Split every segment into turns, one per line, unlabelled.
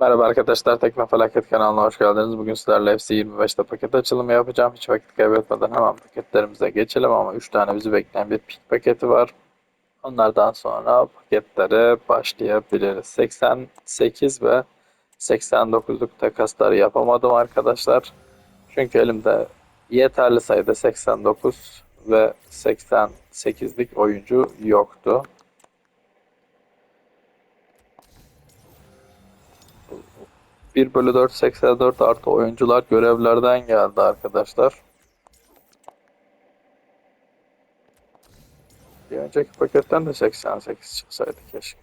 Merhaba arkadaşlar, Tekno Felaket kanalına hoş geldiniz. Bugün sizlerle FC 25'te paket açılımı yapacağım. Hiç vakit kaybetmeden hemen paketlerimize geçelim ama 3 tane bizi bekleyen bir pik paketi var. Onlardan sonra paketlere başlayabiliriz. 88 ve 89'luk takasları yapamadım arkadaşlar. Çünkü elimde yeterli sayıda 89 ve 88'lik oyuncu yoktu. 1 bölü 4 84 artı oyuncular görevlerden geldi arkadaşlar. Bir önceki paketten de 88 çıksaydı keşke.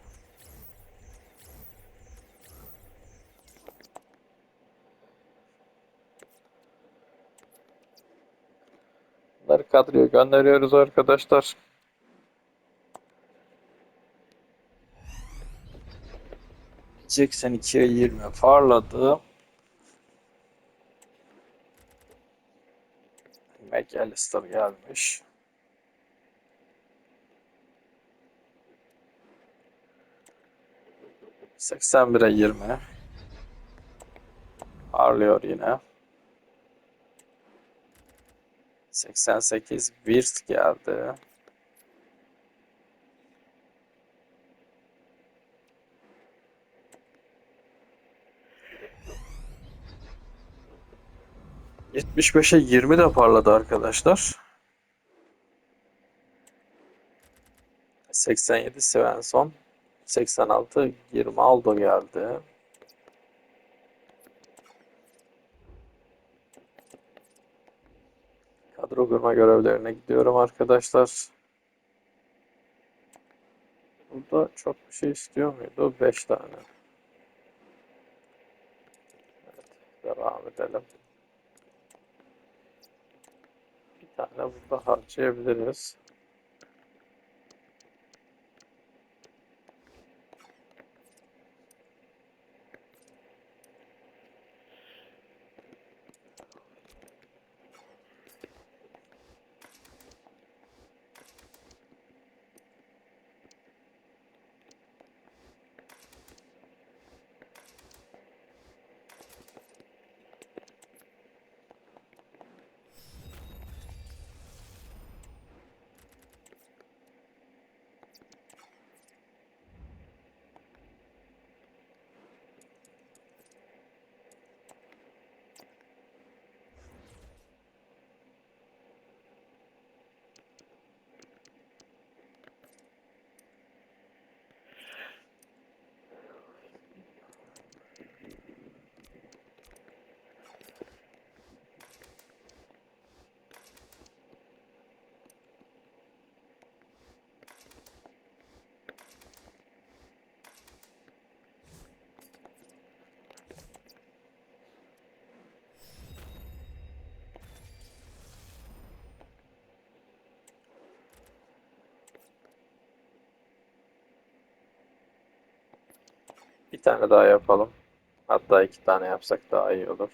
Bunları kadroya gönderiyoruz arkadaşlar. Jackson 2'ye 20 farladı. McAllister gelmiş. Seksen bire yirmi. Parlıyor yine. 88 Wirtz geldi. Yetmiş beşe 20 de parladı arkadaşlar. 87 Svensson. 86 Girmaldo geldi. Kadro kurma görevlerine gidiyorum arkadaşlar. Burada çok bir şey istiyor muydu? 5 tane. Evet, devam edelim. Bir tane burada harcayabiliriz. Bir tane daha yapalım. Hatta iki tane yapsak daha iyi olur.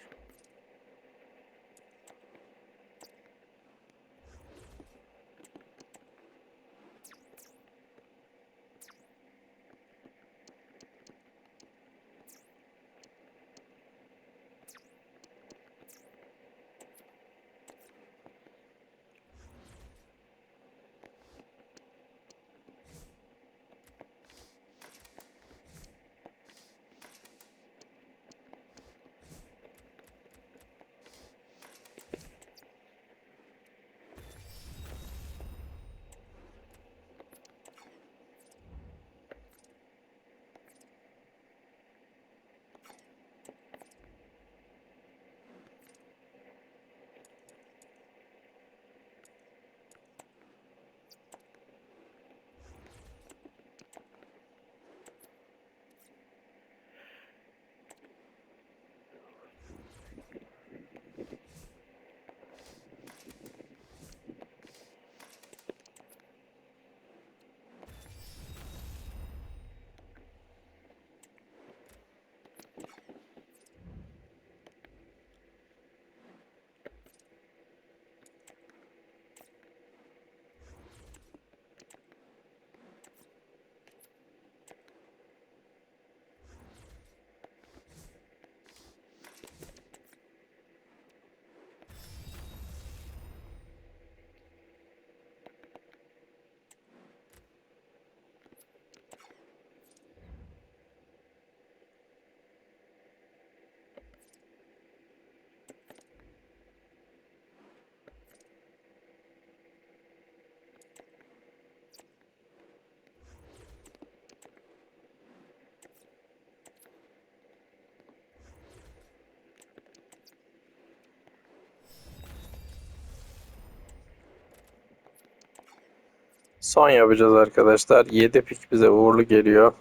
Son yapacağız arkadaşlar. 7 pik bize uğurlu geliyor.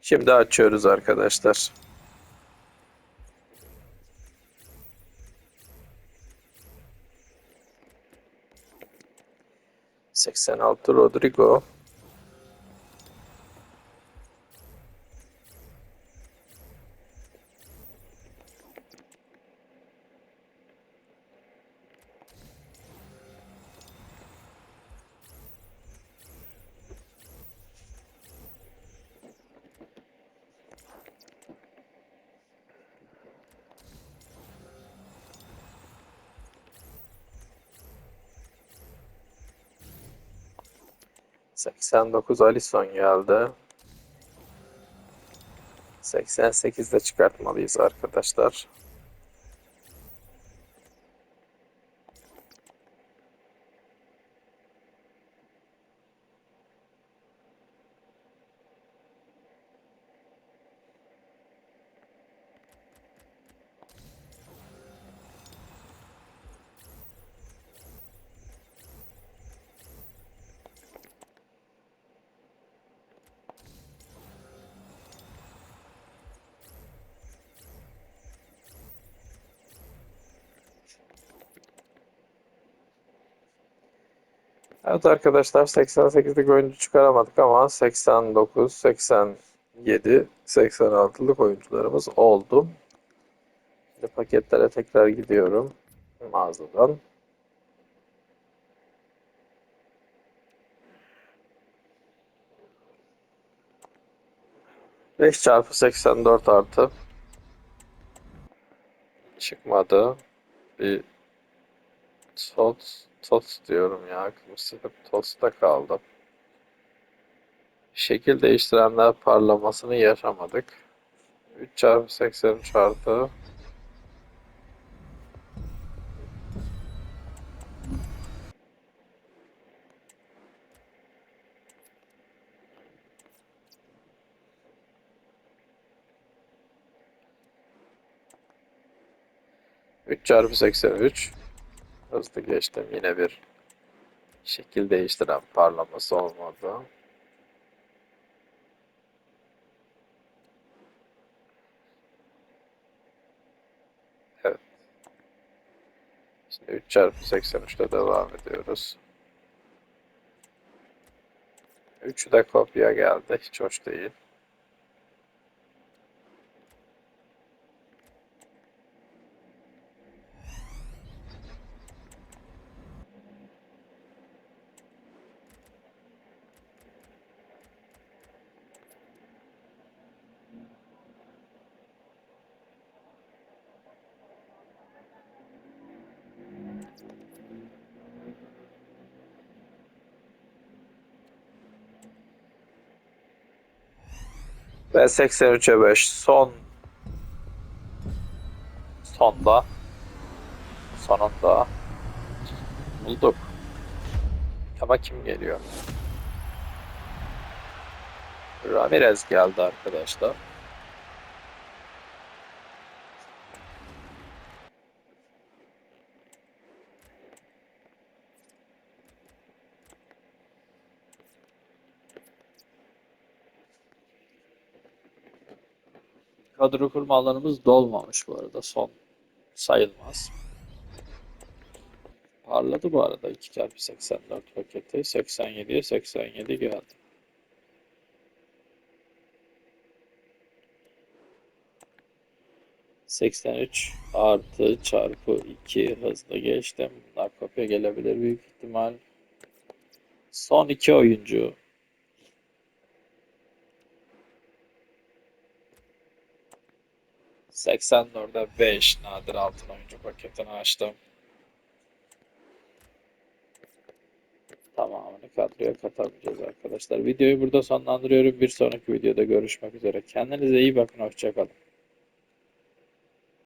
Şimdi açıyoruz arkadaşlar. Senalto Rodrigo Seksen dokuz Alisson geldi. 88'de çıkartmalıyız arkadaşlar. Evet arkadaşlar 88'lik oyuncu çıkaramadık ama 89, 87, 86'lık oyuncularımız oldu. Şimdi paketlere tekrar gidiyorum mağazadan. Beş çarpı 84 artı çıkmadı. Bir tot, tot diyorum ya. Aklım sıkıp tosta kaldı. Şekil değiştirenler parlamasını yaşamadık. 3 çarpı 83 artı 3 çarpı 83 hızlı geçtim yine bir şekil değiştiren parlaması olmadı. Evet. Şimdi 3 çarpı 83'te devam ediyoruz. 3'ü de kopya geldi. Hiç hoş değil. Ve 83'e 5 son sonda sonunda bulduk. Ama kim geliyor? Ramirez geldi arkadaşlar. Kadro kurma alanımız dolmamış bu arada. Son sayılmaz. Parladı bu arada 2x84 paketi. 87'ye 87 geldi. ...83 artı çarpı 2 hızlı geçtim. Bunlar kopya gelebilir büyük ihtimal. Son iki oyuncu 84'e 5 nadir altın oyuncu paketini açtım. Tamamını kadroya katabileceğiz arkadaşlar. Videoyu burada sonlandırıyorum. Bir sonraki videoda görüşmek üzere. Kendinize iyi bakın. Hoşçakalın.